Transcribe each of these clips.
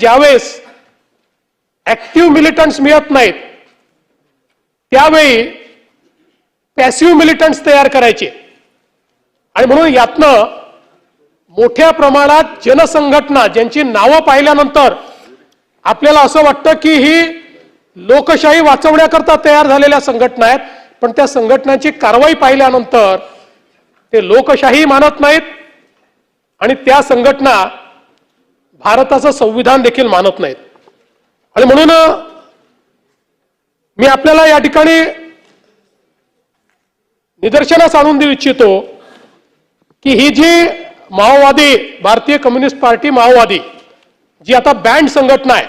ज्यावेळेस ऍक्टिव्ह मिलिटंट्स मिळत नाहीत त्यावेळी पॅसिव्ह मिलिटंट्स तयार करायचे. आणि म्हणून यातनं मोठ्या प्रमाणात जनसंघटना ज्यांची नावं पाहिल्यानंतर आपल्याला असं वाटतं की ही लोकशाही वाचवण्याकरता तयार झालेल्या संघटना आहेत पण त्या संघटनांची कारवाई पाहिल्यानंतर ते लोकशाही मानत नाहीत आणि त्या संघटना भारताचं संविधान देखील मानत नाहीत. आणि म्हणून मी आपल्याला या ठिकाणी निदर्शनास आणून देऊ इच्छितो की ही जी माओवादी भारतीय कम्युनिस्ट पार्टी माओवादी जी आता बँड संघटना आहे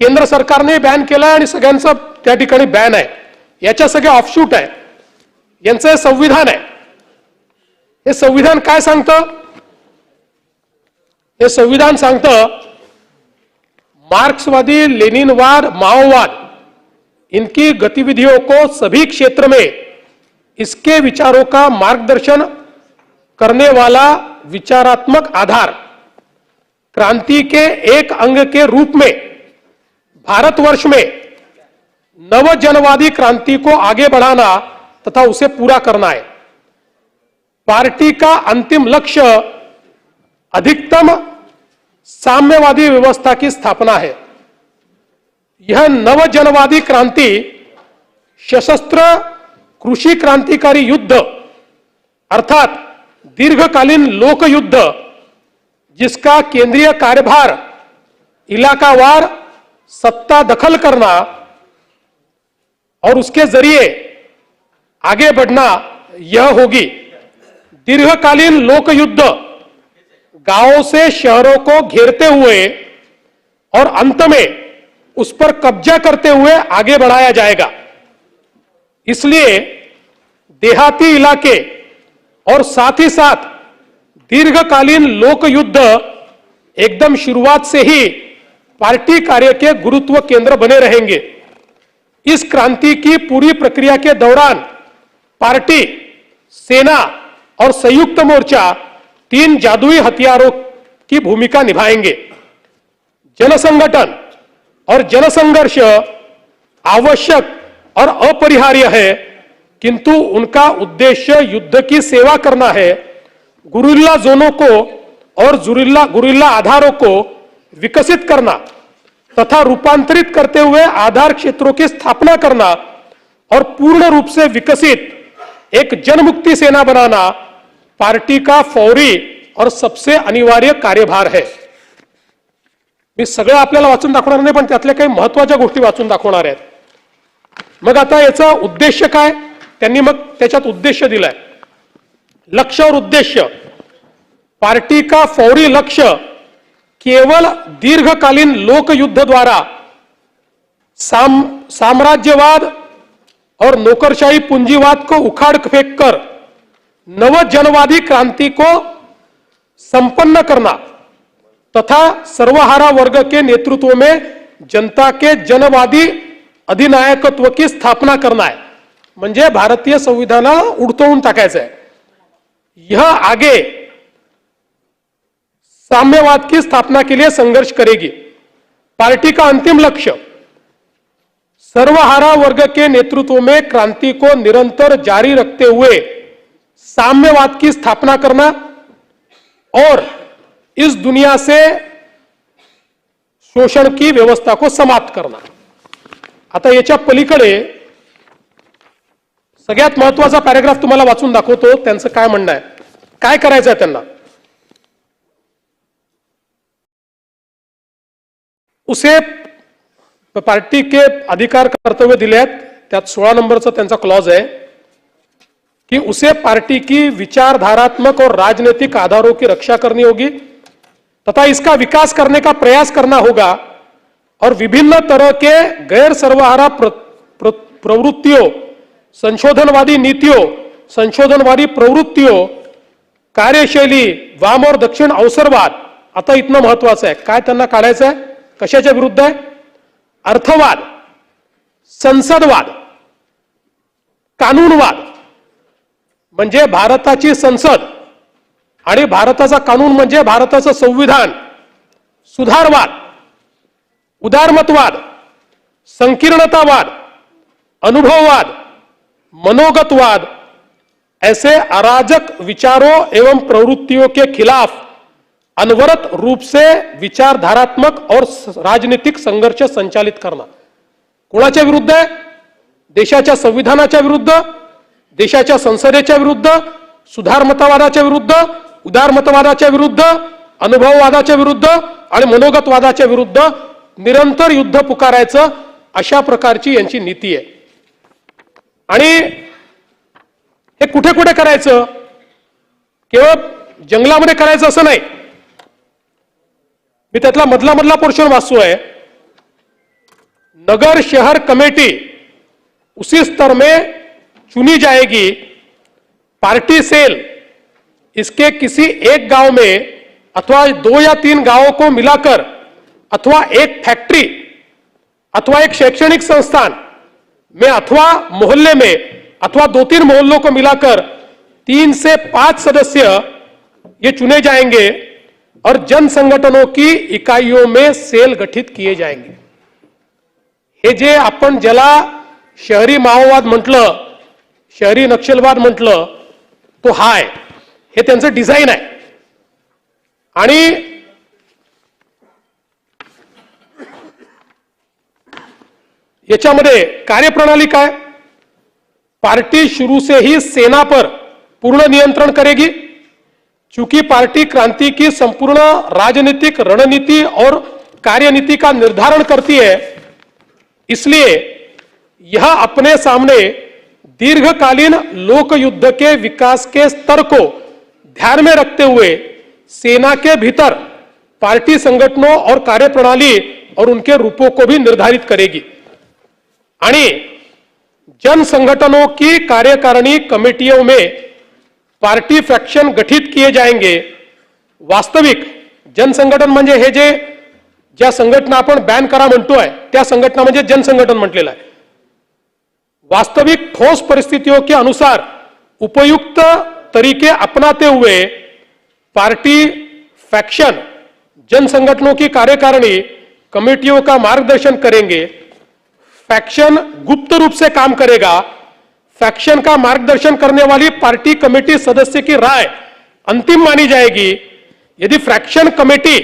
केंद्र सरकारने बॅन केलं आणि सगळ्यांचं त्या ठिकाणी बॅन आहे. याच्या सगळ्या ऑफशूट आहे. यांचं संविधान आहे. हे संविधान काय सांगतं? हे संविधान सांगतं, मार्क्सवादी, लेनिनवाद, माओवाद, इनकी गतिविधियों को सभी क्षेत्र में इसके विचारों का मार्गदर्शन करने वाला विचारात्मक आधार क्रांति के एक अंग के रूप में भारतवर्ष में नव जनवादी क्रांति को आगे बढ़ाना तथा उसे पूरा करना है। पार्टी का अंतिम लक्ष्य अधिकतम साम्यवादी व्यवस्था की स्थापना है। यह नव जनवादी क्रांति, सशस्त्र कृषि क्रांतिकारी युद्ध, अर्थात दीर्घकालीन लोक युद्ध जिसका केंद्रीय कार्यभार इलाकावार सत्ता दखल करना और उसके ज़रिए आगे बढ़ना, यह होगी। दीर्घकालीन लोक युद्ध गाँवों से शहरों को घेरते हुए और अंत में उस पर कब्जा करते हुए आगे बढ़ाया जाएगा। इसलिए देहाती इलाके और साथ ही साथ दीर्घकालीन लोक युद्ध एकदम शुरुआत से ही पार्टी कार्य के गुरुत्व केंद्र बने रहेंगे। इस क्रांति की पूरी प्रक्रिया के दौरान पार्टी, सेना और संयुक्त मोर्चा तीन जादुई हथियारों की भूमिका निभाएँगे। जनसंगठन और जनसंघर्ष आवश्यक और अपरिहार्य है, किंतु उनका उद्देश्य युद्ध की सेवा करना है। गुरिल्ला जोनों को और जुरिल्ला, गुरिल्ला आधारों को विकसित करना तथा रूपांतरित करते हुए आधार क्षेत्रों की स्थापना करना और पूर्ण रूप से विकसित एक जनमुक्ति सेना बनाना पार्टी का फौरी और सबसे अनिवार्य कार्यभार है? मी सगळं आपल्याला वाचून दाखवणार नाही पण त्यातल्या काही महत्त्वाच्या गोष्टी वाचून दाखवणार आहेत. मग आता याचा उद्देश काय? त्यांनी मग त्याच्यात उद्देश दिलाय. लक्ष्य और उद्देश्य पार्टी का फौरी लक्ष्य केवल दीर्घकालीन लोकयुद्ध द्वारा साम साम्राज्यवाद और नौकरशाही पूंजीवाद को उखाड़ फेंक कर नव जनवादी क्रांति को संपन्न करना तथा सर्वहारा वर्ग के नेतृत्व में जनता के जनवादी अधिनायकत्व की स्थापना करना है। भारतीय संविधानाला उडतवून टाकायचं यह आगे साम्यवाद की स्थापना के लिए संघर्ष करेगी। पार्टी का अंतिम लक्ष्य सर्वहारा वर्ग के नेतृत्व में क्रांति को निरंतर जारी रखते हुए साम्यवाद की स्थापना करना और इस दुनिया से शोषण की व्यवस्था को समाप्त करना। आता याच्या पलीकडे सगळ्यात महत्त्वाचा पॅराग्राफ तुम्हाला वाचून दाखवतो त्यांचं काय म्हणणं आहे? काय करायचं आहे त्यांना? उसे पार्टी के अधिकार कर्तव्य दिले आहेत त्यात सोळा नंबरचा त्यांचा क्लॉज आहे. कि उसे पार्टी की विचारधारात्मक और राजनीतिक आधारों की रक्षा करनी होगी तथा इसका विकास करने का प्रयास करना होगा और विभिन्न तरह के गैर सर्वहारा प्र, प्र, प्रवृत्तियों संशोधनवादी नीतियों संशोधनवादी प्रवृत्तियों कार्यशैली वाम और दक्षिण अवसरवाद आता इतनं महत्वाचं आहे. काय त्यांना काढायचं आहे? कशाच्या विरुद्ध आहे? अर्थवाद संसदवाद कानूनवाद म्हणजे भारताची संसद आणि भारताचा कानून म्हणजे भारताचं संविधान. सुधारवाद उदारमतवाद संकीर्णतावाद अनुभववाद मनोगतवाद ऐसे अराजक विचारों एवं प्रवृत्तियों के खिलाफ अनवरत रूप से विचारधारात्मक और राजनीतिक संघर्ष संचालित करना. कोणाच्या विरुद्ध आहे? देशाच्या संविधानाच्या विरुद्ध? देशाच्या संसदेच्या विरुद्ध सुधारमतवादाच्या विरुद्ध उदारमतवादाच्या विरुद्ध अनुभववादाच्या विरुद्ध आणि मनोगतवादाच्या विरुद्ध निरंतर युद्ध पुकारायचं अशा प्रकारची यांची नीती आहे. आणि हे कुठे कुठे करायचं? केवळ जंगलामध्ये करायचं असं नाही. मी त्यातला मधला मधला पोर्शन वाचतोय. नगर शहर कमेटी उसी स्तर में चुनी जाएगी। पार्टी सेल इसके किसी एक गाँव में अथवा दो या तीन गाँवों को मिलाकर अथवा एक फैक्ट्री अथवा एक शैक्षणिक संस्थान में अथवा मोहल्ले में अथवा दो तीन मोहल्लों को मिलाकर तीन से पाँच सदस्य ये चुने जाएँगे और जन संगठनों की इकाइयों में सेल गठित किए जाएँगे। हे जे आपण ज्याला शहरी माओवाद म्हटलं शहरी नक्षलवाद म्हटलं तो हा आहे हे त्यांचं डिझाईन आहे. आणि याच्यामध्ये कार्यप्रणाली काय? पार्टी शुरू से ही सेना पर पूर्ण नियंत्रण करेगी चूंकि पार्टी क्रांति की संपूर्ण राजनीतिक रणनीति और कार्यनीति का निर्धारण करती है इसलिए यह अपने सामने दीर्घकालीन लोक युद्ध के विकास के स्तर को ध्यान में रखते हुए सेना के भीतर पार्टी संगठनों और कार्यप्रणाली और उनके रूपों को भी निर्धारित करेगी। जन संगठनों की कार्यकारिणी कमेटियों में पार्टी फॅक्शन गठित किए जाएँगे। वास्तविक जनसंघटन म्हणजे हे जे ज्या संघटना आपण बॅन करा म्हणतोय, त्या संघटना म्हणजे जनसंघटन म्हटलेलं आहे। वास्तविक ठोस परिस्थितियों के अनुसार उपयुक्त तरीके अपनाते हुए पार्टी फैक्शन जन संगठनों की कार्यकारिणी कमेटियों का मार्गदर्शन करेंगे। फैक्शन गुप्त रूप से काम करेगा। फैक्शन का मार्गदर्शन करने वाली पार्टी कमेटी सदस्य की राय अंतिम मानी जाएगी। यदि फ्रैक्शन कमेटी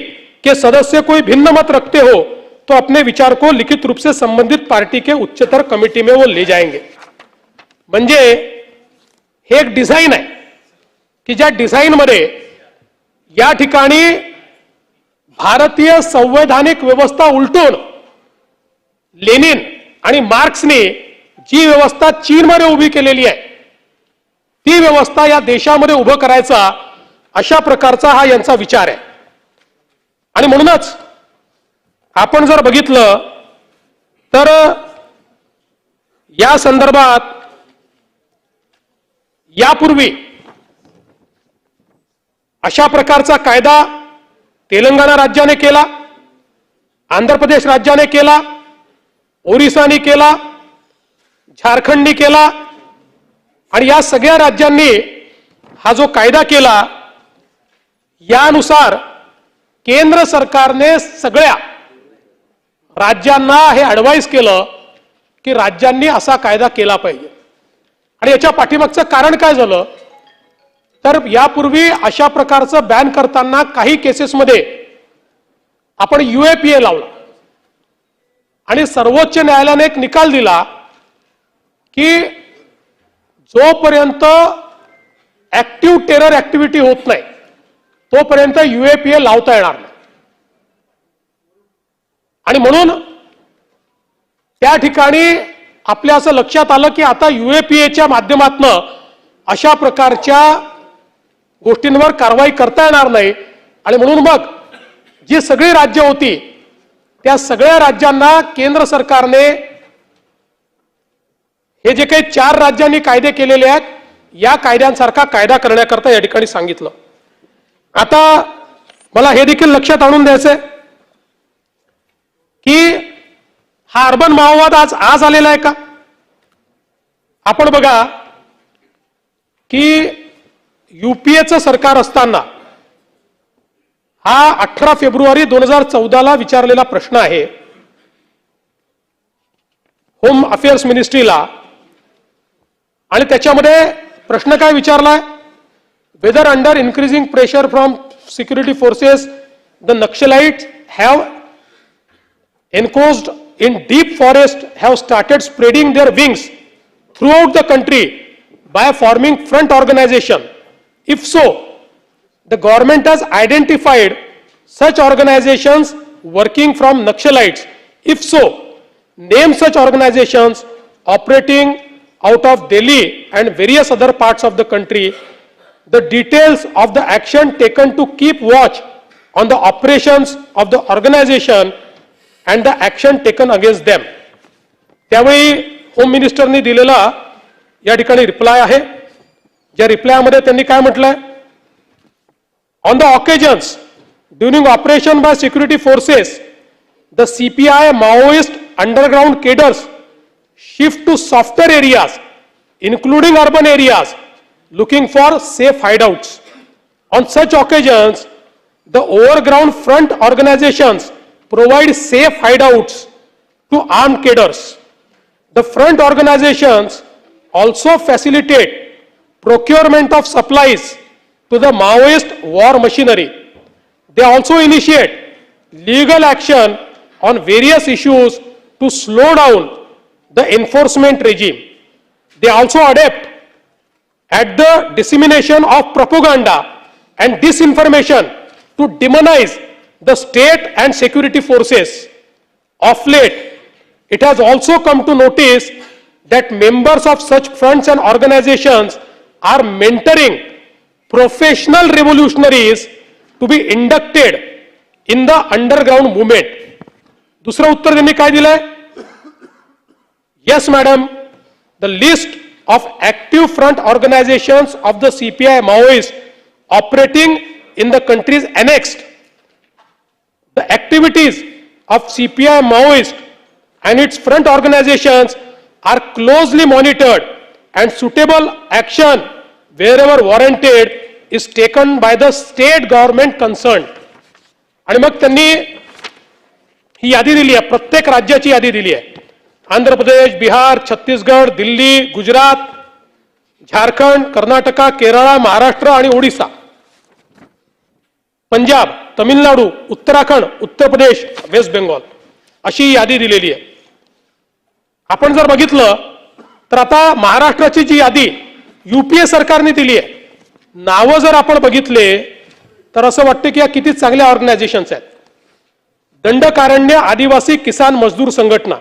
के सदस्य कोई भिन्न मत रखते हो तो अपने विचार को लिखित रूप से संबंधित पार्टी के उच्चतर कमिटी में वो ले जाएंगे। म्हणजे हे एक डिझाईन आहे की ज्या डिझाईनमध्ये या ठिकाणी भारतीय संवैधानिक व्यवस्था उलटून लेनिन आणि मार्क्सने जी व्यवस्था चीनमध्ये उभी केलेली आहे ती व्यवस्था या देशामध्ये उभं करायचा अशा प्रकारचा हा यांचा विचार आहे. आणि म्हणूनच आपण जर बघितलं तर या संदर्भात यापूर्वी अशा प्रकारचा कायदा तेलंगणा राज्याने केला आंध्र प्रदेश राज्याने केला ओरिसाने केला झारखंडनी केला आणि या सगळ्या राज्यांनी हा जो कायदा केला यानुसार केंद्र सरकारने सगळ्या राज्यांना हे ॲडवाईस केलं की राज्यांनी असा कायदा केला पाहिजे. आणि याच्या पाठीमागचं कारण काय झालं? तर यापूर्वी अशा प्रकारचं बॅन करताना काही केसेसमध्ये आपण युएपीए लावला. आणि सर्वोच्च न्यायालयाने एक निकाल दिला की जोपर्यंत ऍक्टिव्ह टेरर ऍक्टिव्हिटी होत नाही तोपर्यंत युएपीए लावता येणार नाही. आणि म्हणून त्या ठिकाणी आपल्या असं लक्षात आलं की आता युएपीएच्या माध्यमातनं अशा प्रकारच्या गोष्टींवर कारवाई करता येणार नाही. आणि म्हणून मग जी सगळी राज्य होती त्या सगळ्या राज्यांना केंद्र सरकारने हे जे काही चार राज्यांनी कायदे केलेले आहेत या कायद्यांसारखा कायदा करण्याकरता या ठिकाणी सांगितलं. आता मला हे देखील लक्षात आणून द्यायचं आहे हा अर्बन माओवाद आज आज आलेला आहे का? आपण बघा की युपीएचं सरकार असताना हा अठरा फेब्रुवारी दोन हजार चौदाला विचारलेला प्रश्न आहे. होम अफेअर्स मिनिस्ट्रीला आणि त्याच्यामध्ये प्रश्न काय विचारलाय? Whether under increasing pressure from security forces the Naxalite have enclosed in deep forest have started spreading their wings throughout the country by forming front organization. If so, the government has identified such organizations working from Naxalites. If so, name such organizations operating out of Delhi and various other parts of the country. The details of the action taken to keep watch on the operations of the organization and the action taken against them त्यावेळी home मिनिस्टरनी दिलेला या ठिकाणी reply आहे या रिप्लायमध्ये त्यांनी काय म्हटलंय on the occasions during operation by security forces the CPI Maoist underground cadres shift to software areas including urban areas looking for safe hideouts on such occasions the overground front organizations provide safe hideouts to armed cadres. The front organizations also facilitate procurement of supplies to the Maoist war machinery. They also initiate legal action on various issues to slow down the enforcement regime. They also adapt at the dissemination of propaganda and disinformation to demonize the state and security forces. Of late, it has also come to notice that members of such fronts and organizations are mentoring professional revolutionaries to be inducted in the underground movement. दुसरं उत्तर त्यांनी काय दिलंय Yes, madam, the list of active front organizations of the CPI Maoist operating in the country is annexed. The activities of CPI Maoist and its front organizations are closely monitored and suitable action wherever warranted is taken by the state government concerned. आणि मग त्यांनी ही यादी दिली आहे प्रत्येक राज्याची यादी दिली आहे आंध्र प्रदेश बिहार छत्तीसगड दिल्ली गुजरात झारखंड कर्नाटका केरळ महाराष्ट्र आणि ओडिसा पंजाब तमिळनाडू उत्तराखंड उत्तर प्रदेश वेस्ट बेंगॉल अशी यादी दिलेली आहे. आपण जर बघितलं तर आता महाराष्ट्राची जी यादी युपीए सरकारने दिली आहे. नावं जर आपण बघितले तर असं वाटतं की या किती चांगल्या ऑर्गनायझेशन्स आहेत. दंडकारण्य आदिवासी किसान मजदूर संघटना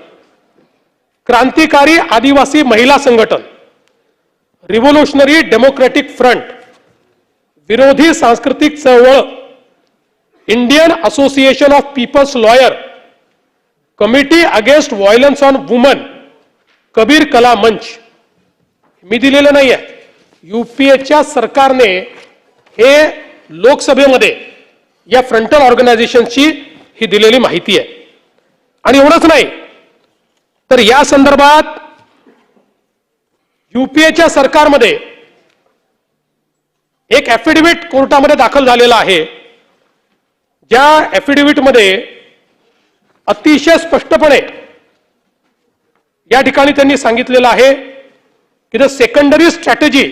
क्रांतिकारी आदिवासी महिला संघटन रिव्होल्युशनरी डेमोक्रेटिक फ्रंट विरोधी सांस्कृतिक चळवळ Indian association of people's lawyer committee against violence on women Kabir Kala Manch मी दिलेलं नाही आहे युपीएच्या सरकारने हे लोकसभेमध्ये या फ्रंटल ऑर्गनायझेशनची ही दिलेली माहिती आहे. आणि एवढंच नाही तर या संदर्भात युपीएच्या सरकारमध्ये एक ऍफिडेव्हिट कोर्टामध्ये दाखल झालेला आहे. ज्या एफिडेव्हिटमध्ये अतिशय स्पष्टपणे या ठिकाणी त्यांनी सांगितलेलं आहे की द सेकंडरी स्ट्रॅटेजी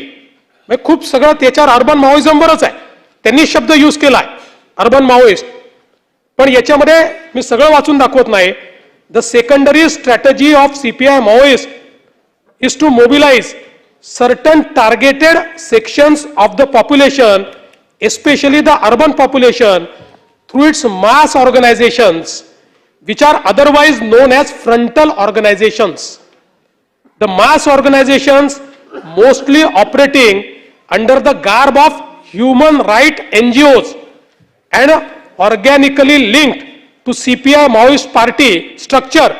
म्हणजे खूप सगळं त्याच्यावर अर्बन माओइझमवरच आहे. त्यांनी शब्द यूज केलाय अर्बन माओइस्ट पण याच्यामध्ये मी सगळं वाचून दाखवत नाही. The secondary strategy of CPI Maoist is to mobilise certain targeted sections of the population especially the urban population through its mass organizations, which are otherwise known as frontal organizations. The mass organizations mostly operating under the garb of human right NGOs and organically linked to CPI Maoist party structure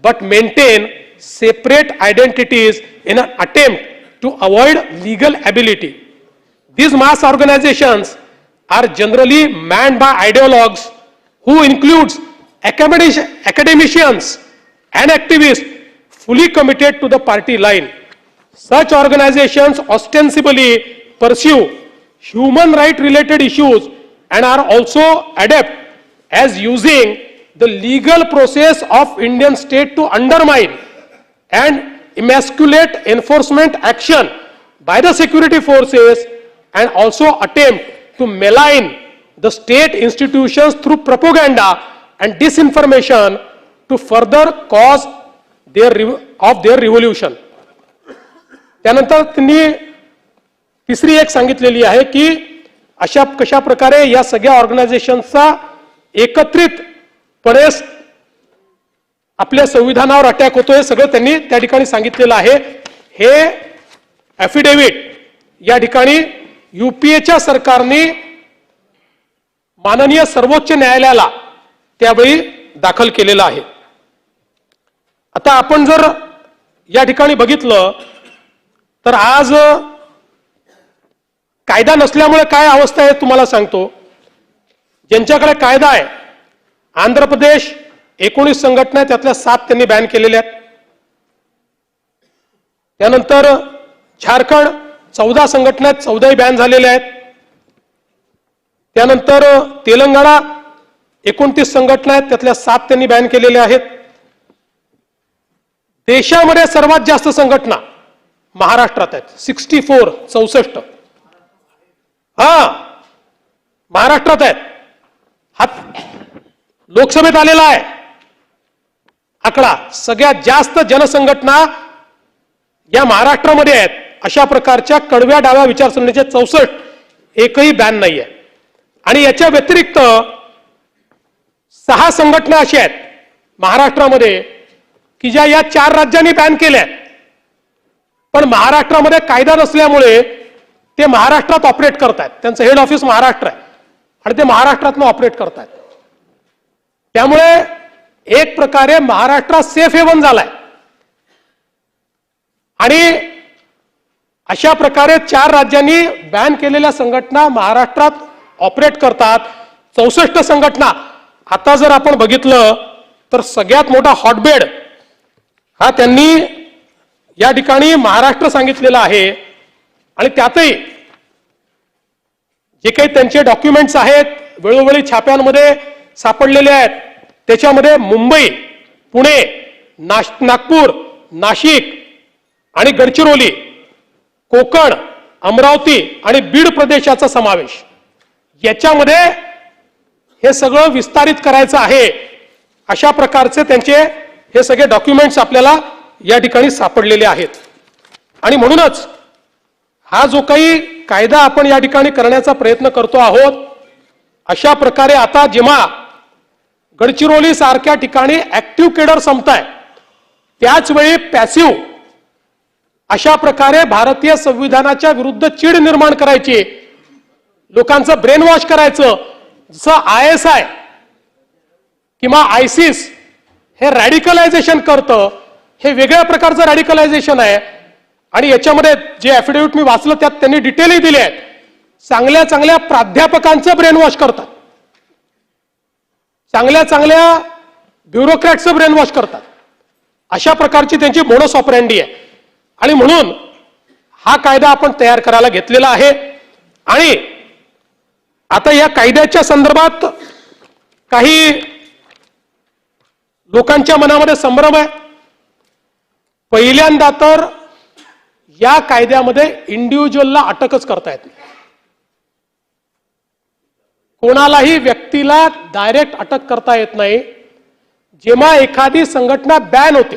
but maintain separate identities in an attempt to avoid legal ability. These mass organizations are generally manned by ideologues who includes academici- academicians and activists fully committed to the party line. Such organizations ostensibly pursue human right related issues and are also adept as using the legal process of Indian state to undermine and emasculate enforcement action by the security forces and also attempt to malign the state institutions through propaganda and disinformation to further cause their of their revolution त्यानंतर त्यांनी तिसरी एक सांगितलेली आहे की अशा कशा प्रकारे या सगळ्या ऑर्गनायझेशनचा एकत्रितपणे आपल्या संविधानावर अटॅक होतो हे सगळं त्यांनी त्या ठिकाणी सांगितलेलं आहे हे ऍफिडेव्हिट या ठिकाणी युपीएच्या सरकारने माननीय सर्वोच्च न्यायालयाला त्यावेळी दाखल केलेलं आहे. आता आपण जर या ठिकाणी बघितलं तर आज कायदा नसल्यामुळे काय अवस्था आहे तुम्हाला सांगतो. ज्यांच्याकडे कायदा आहे आंध्र प्रदेश एकोणीस संघटना त्यातल्या सात त्यांनी बॅन केलेल्या आहेत. त्यानंतर झारखंड चौदा संघटना आहेत चौदाही बॅन झालेल्या आहेत. त्यानंतर तेलंगणा एकोणतीस संघटना आहेत त्यातल्या सात त्यांनी बॅन केलेल्या आहेत. देशामध्ये सर्वात जास्त संघटना महाराष्ट्रात आहेत. सिक्स्टी फोर चौसष्ट. हा महाराष्ट्रात आहेत. हा लोकसभेत आलेला आहे. आकडा सगळ्यात जास्त जनसंघटना या महाराष्ट्रामध्ये आहेत. अशा प्रकारच्या कडव्या डाव्या विचारसरणीचे चौसष्ट एकही बॅन नाही आहे आणि याच्या व्यतिरिक्त सहा संघटना अशा आहेत महाराष्ट्रामध्ये की ज्या या चार राज्यांनी बॅन केल्या. आहेत पण महाराष्ट्रामध्ये कायदा नसल्यामुळे ते महाराष्ट्रात ऑपरेट करतायत. त्यांचं हेड ऑफिस महाराष्ट्र आहे. आणि ते महाराष्ट्रातनं ऑपरेट करतायत. त्यामुळे एक प्रकारे महाराष्ट्रात सेफ हेवन झालाय. आणि अशा प्रकारे चार राज्यांनी बॅन केलेल्या संघटना महाराष्ट्रात ऑपरेट करतात. चौसष्ट संघटना. आता जर आपण बघितलं तर सगळ्यात मोठा हॉटबेड हा त्यांनी या ठिकाणी महाराष्ट्र सांगितलेला आहे. आणि त्यातही जे काही त्यांचे डॉक्युमेंट्स आहेत वेळोवेळी छाप्यांमध्ये सापडलेले आहेत. त्याच्यामध्ये मुंबई पुणे नाश नागपूर नाशिक आणि गडचिरोली कोकण अमरावती आणि बीड प्रदेशाचा समावेश. याच्यामध्ये हे सगळं विस्तारित करायचं आहे. अशा प्रकारचे त्यांचे हे सगळे डॉक्युमेंट्स आपल्याला या ठिकाणी सापडलेले आहेत. आणि म्हणूनच हा जो काही कायदा आपण या ठिकाणी करण्याचा प्रयत्न करतो आहोत अशा प्रकारे आता जेव्हा गडचिरोली सारख्या ठिकाणी ऍक्टिव्ह केडर संपताय त्याच वेळी पॅसिव्ह अशा प्रकारे भारतीय संविधानाच्या विरुद्ध चीड निर्माण करायची. लोकांचं ब्रेन वॉश करायचं. जसं आय एस आय किंवा आयसिस हे रॅडिकलायझेशन करतं. हे वेगळ्या प्रकारचं रॅडिकलायझेशन आहे. आणि याच्यामध्ये जे ऍफिडेव्हिट मी वाचलं त्यात त्यांनी डिटेलही दिले आहेत. चांगल्या चांगल्या प्राध्यापकांचं ब्रेन वॉश करतात. चांगल्या चांगल्या ब्युरोक्रॅटचं ब्रेन वॉश करतात. अशा प्रकारची त्यांची मोडस ऑपरँडी आहे. आणि म्हणून हा कायदा आपण तयार करायला घेतलेला आहे. आणि आता या कायद्याच्या संदर्भात काही लोकांच्या मनामध्ये संभ्रम आहे. पहिल्यांदा तर या कायद्यामध्ये इंडिव्हिज्युअलला अटकच करता येत कोणालाही व्यक्तीला डायरेक्ट अटक करता येत नाही. जेव्हा एखादी संघटना बॅन होते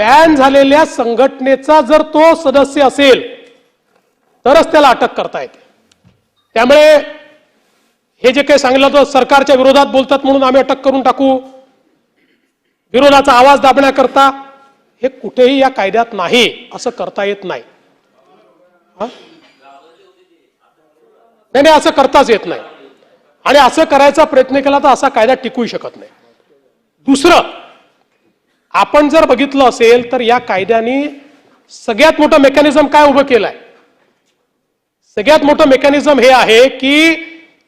बॅन झालेल्या संघटनेचा जर तो सदस्य असेल तरच त्याला अटक करता येते. त्यामुळे हे जे काही सांगितलं तर सरकारच्या विरोधात बोलतात म्हणून आम्ही अटक करून टाकू. विरोधाचा आवाज दाबण्याकरता हे कुठेही या कायद्यात नाही असं करता येत नाही. हा? नाही नाही असं करताच येत नाही. आणि असं करायचा प्रयत्न केला तर असा कायदा टिकूही शकत नाही. दुसरं आपण जर बघितलं असेल तर या कायद्याने सगळ्यात मोठं मेकॅनिझम काय उभं केलंय? सगळ्यात मोठं मेकॅनिझम हे आहे की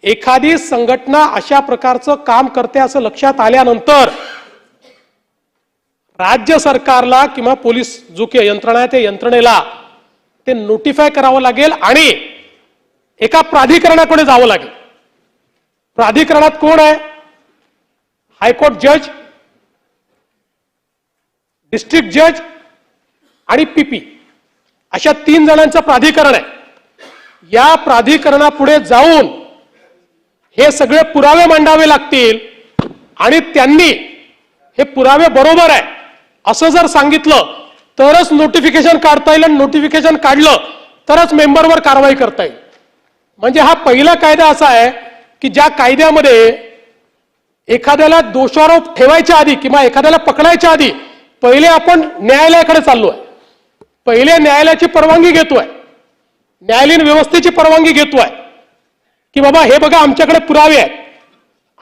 एखादी संघटना अशा प्रकारचं काम करते असं लक्षात आल्यानंतर राज्य सरकारला किंवा पोलीस जो की यंत्रणा आहे त्या यंत्रणेला ते नोटिफाय करावं लागेल आणि एका प्राधिकरणाकडे जावं लागेल. प्राधिकरणात कोण आहे? हायकोर्ट जज डिस्ट्रिक्ट जज आणि पीपी अशा तीन जणांचं प्राधिकरण आहे. या प्राधिकरणापुढे जाऊन हे सगळे पुरावे मांडावे लागतील आणि त्यांनी हे पुरावे बरोबर आहे. असं जर सांगितलं तरच नोटिफिकेशन काढता येईल आणि नोटिफिकेशन काढलं तरच मेंबरवर कारवाई करता येईल. म्हणजे हा पहिला कायदा असा आहे की ज्या कायद्यामध्ये एखाद्याला दोषारोप ठेवायच्या आधी किंवा एखाद्याला पकडायच्या आधी पहिले आपण न्यायालयाकडे चाललो आहे पहिले न्यायालयाची परवानगी घेतोय. न्यायालयीन व्यवस्थेची परवानगी घेतोय. की बाबा हे बघा आमच्याकडे पुरावे आहेत.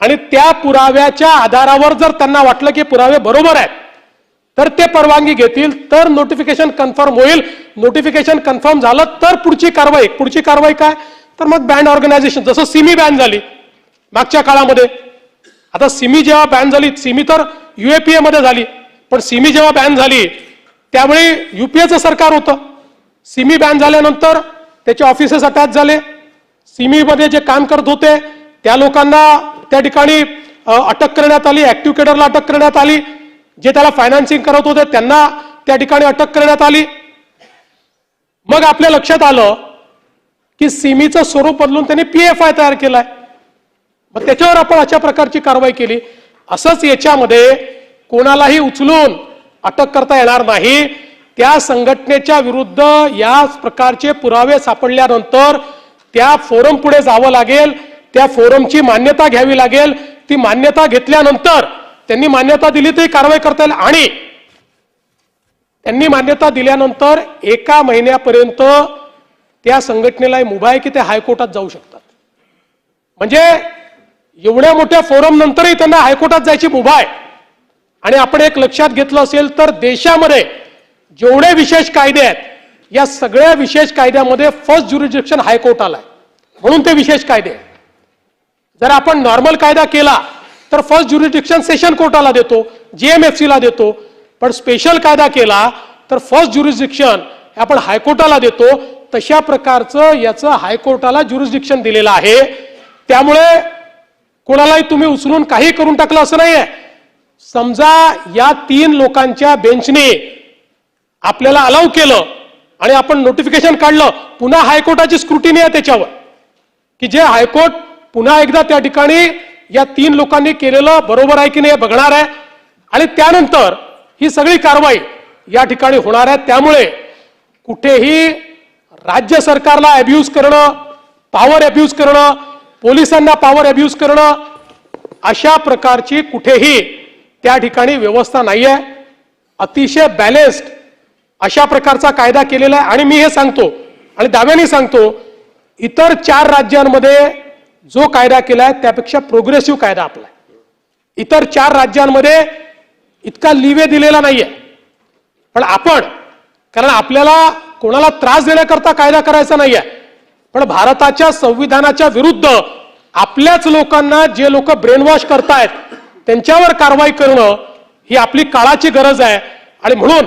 आणि त्या पुराव्याच्या आधारावर जर त्यांना वाटलं की पुरावे बरोबर आहेत तर ते परवानगी घेतील तर नोटिफिकेशन कन्फर्म होईल. नोटिफिकेशन कन्फर्म झालं तर पुढची कारवाई. पुढची कारवाई काय? तर मग बँड ऑर्गनायझेशन जसं सिमी बॅन झाली मागच्या काळामध्ये. आता सिमी जेव्हा बॅन झाली सिमी तर युएपीए मध्ये झाली. पण सिमी जेव्हा बॅन झाली त्यावेळी युपीएचं सरकार होतं. सिमी बॅन झाल्यानंतर त्याचे ऑफिसेस अटॅच झाले. सिमीमध्ये जे काम करत होते त्या लोकांना त्या ठिकाणी अटक करण्यात आली ऍक्टिव्ह केडरला अटक करण्यात आली. जे त्याला फायनान्सिंग करत होते त्यांना त्या ठिकाणी अटक करण्यात आली. मग आपल्या लक्षात आलं की सिमीचं स्वरूप बदलून त्यांनी पी एफ आय तयार केलाय. मग त्याच्यावर आपण अशा प्रकारची कारवाई केली. असंच याच्यामध्ये कोणालाही उचलून अटक करता येणार नाही. त्या संघटनेच्या विरुद्ध याच प्रकारचे पुरावे सापडल्यानंतर त्या फोरम पुढे जावं लागेल. त्या फोरमची मान्यता घ्यावी लागेल. ती मान्यता घेतल्यानंतर त्यांनी मान्यता दिली तरी कारवाई करता येईल. आणि त्यांनी मान्यता दिल्यानंतर एका महिन्यापर्यंत त्या संघटनेला मुभा आहे की ते हायकोर्टात जाऊ शकतात. म्हणजे एवढ्या मोठ्या फोरम नंतरही त्यांना हायकोर्टात जायची मुभा आहे. आणि आपण एक लक्षात घेतलं असेल तर देशामध्ये जेवढे विशेष कायदे आहेत या सगळ्या विशेष कायद्यामध्ये फर्स्ट ज्युरिडिक्शन हायकोर्ट आलाय म्हणून ते विशेष कायदे जर आपण नॉर्मल कायदा केला तर फर्स्ट ज्युरिडिक्शन सेशन कोर्टाला देतो जीएमएफसीला देतो. पण स्पेशल कायदा केला तर फर्स्ट ज्युरिडिक्शन आपण हायकोर्टाला देतो. तशा प्रकारचं याचं हायकोर्टाला ज्युरिडिक्शन दिलेलं आहे. त्यामुळे कोणालाही तुम्ही उचलून काही करून टाकलं असं नाहीये. समजा या तीन लोकांच्या बेंचने आपल्याला अलाव केलं आणि आपण नोटिफिकेशन काढलं पुन्हा हायकोर्टाची स्क्रुटिनी आहे त्याच्यावर. की जे हायकोर्ट पुन्हा एकदा त्या ठिकाणी या तीन लोकांनी केलेलं बरोबर आहे की नाही हे बघणार आहे. आणि त्यानंतर ही सगळी कारवाई या ठिकाणी होणार आहे. त्यामुळे कुठेही राज्य सरकारला अब्यूज करणं पॉवर अब्यूज करणं पोलिसांना पॉवर अब्यूज करणं अशा प्रकारची कुठेही त्या ठिकाणी व्यवस्था नाही आहे अतिशय बॅलेन्स्ड अशा प्रकारचा कायदा केलेला आहे आणि मी हे सांगतो आणि दाव्याने सांगतो इतर चार राज्यांमध्ये जो कायदा केला आहे त्यापेक्षा प्रोग्रेसिव्ह कायदा आपला आहे. इतर चार राज्यांमध्ये इतका लिवे दिलेला नाहीये. पण आपण कारण आपल्याला कोणाला त्रास देण्याकरता कायदा करायचा नाहीये. पण भारताच्या संविधानाच्या विरुद्ध आपल्याच लोकांना जे लोक ब्रेनवॉश करतायत त्यांच्यावर कारवाई करणं ही आपली काळाची गरज आहे. आणि म्हणून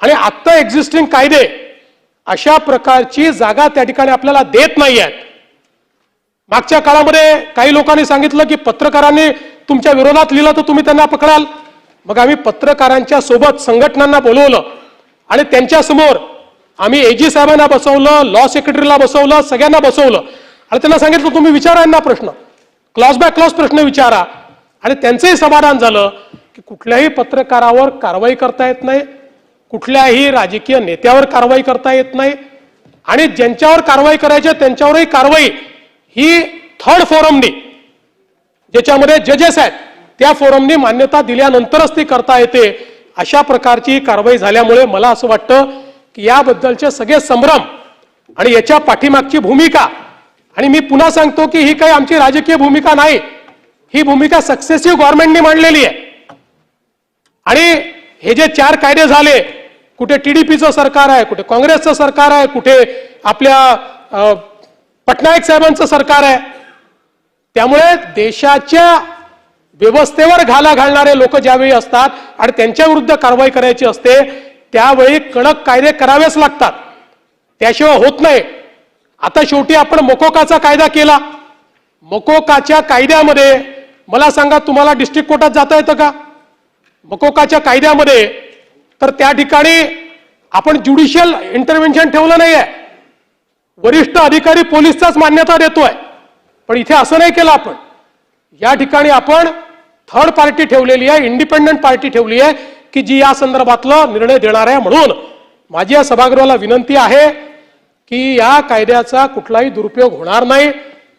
आणि आत्ता एक्झिस्टिंग कायदे अशा प्रकारची जागा त्या ठिकाणी आपल्याला देत नाही आहेत मागच्या काळामध्ये काही लोकांनी सांगितलं की पत्रकारांनी तुमच्या विरोधात लिहिलं तर तुम्ही त्यांना पकडाल. मग आम्ही पत्रकारांच्या सोबत संघटनांना बोलवलं. आणि त्यांच्यासमोर आम्ही एजी साहेबांना बसवलं लॉ सेक्रेटरीला बसवलं सगळ्यांना बसवलं. आणि त्यांना सांगितलं तुम्ही विचारा यांना प्रश्न. क्लॉज बाय क्लॉज प्रश्न विचारा. आणि त्यांचंही समाधान झालं की कुठल्याही पत्रकारावर कारवाई करता येत नाही कुठल्याही राजकीय नेत्यावर कारवाई करता येत नाही आणि ज्यांच्यावर कारवाई करायची आहे, त्यांच्यावरही कारवाई ही थर्ड फोरमनी ज्याच्यामध्ये जजेस आहेत त्या फोरमनी मान्यता दिल्यानंतरच ती करता येते अशा प्रकारची कारवाई झाल्यामुळे मला असं वाटतं की याबद्दलचे सगळे संभ्रम आणि याच्या पाठीमागची भूमिका आणि मी पुन्हा सांगतो की ही काही आमची राजकीय भूमिका नाही ही भूमिका सक्सेसिव्ह गव्हर्नमेंटने मांडलेली आहे. आणि हे जे चार कायदे झाले कुठे टीडीपीचं सरकार आहे कुठे काँग्रेसचं सरकार आहे कुठे आपल्या पटनायक साहेबांचं सरकार आहे त्यामुळे देशाच्या व्यवस्थेवर घाला घालणारे लोक ज्यावेळी असतात आणि त्यांच्या विरुद्ध कारवाई करायची असते त्यावेळी कडक कायदे करावेच लागतात. त्याशिवाय होत नाही. आता शेवटी आपण मकोकाचा कायदा केला. मकोकाच्या कायद्यामध्ये मला सांगा तुम्हाला डिस्ट्रिक्ट कोर्टात जाता येतं का? मकोकाच्या कायद्यामध्ये तर त्या ठिकाणी आपण ज्युडिशियल इंटरव्हेन्शन ठेवलं नाहीये. वरिष्ठ अधिकारी पोलिसचाच मान्यता देतोय. पण इथे असं नाही केलं आपण. या ठिकाणी आपण थर्ड पार्टी ठेवलेली आहे इंडिपेंडंट पार्टी ठेवली आहे की जी या संदर्भातला निर्णय देणार आहे म्हणून. माझी या सभागृहाला विनंती आहे की या कायद्याचा कुठलाही दुरुपयोग होणार नाही.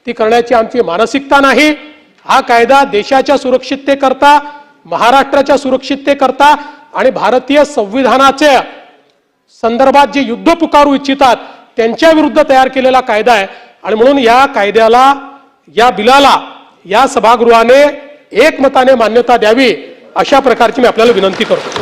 ती करण्याची आमची मानसिकता नाही. हा कायदा देशाच्या सुरक्षिततेकरता महाराष्ट्राच्या सुरक्षिततेकरता आणि भारतीय संविधानाच्या संदर्भात जे युद्ध पुकारू इच्छितात त्यांच्या विरुद्ध तयार केलेला कायदा आहे. आणि म्हणून या कायद्याला या बिलाला या सभागृहाने एकमताने मान्यता द्यावी अशा प्रकारची मी आपल्याला विनंती करतो.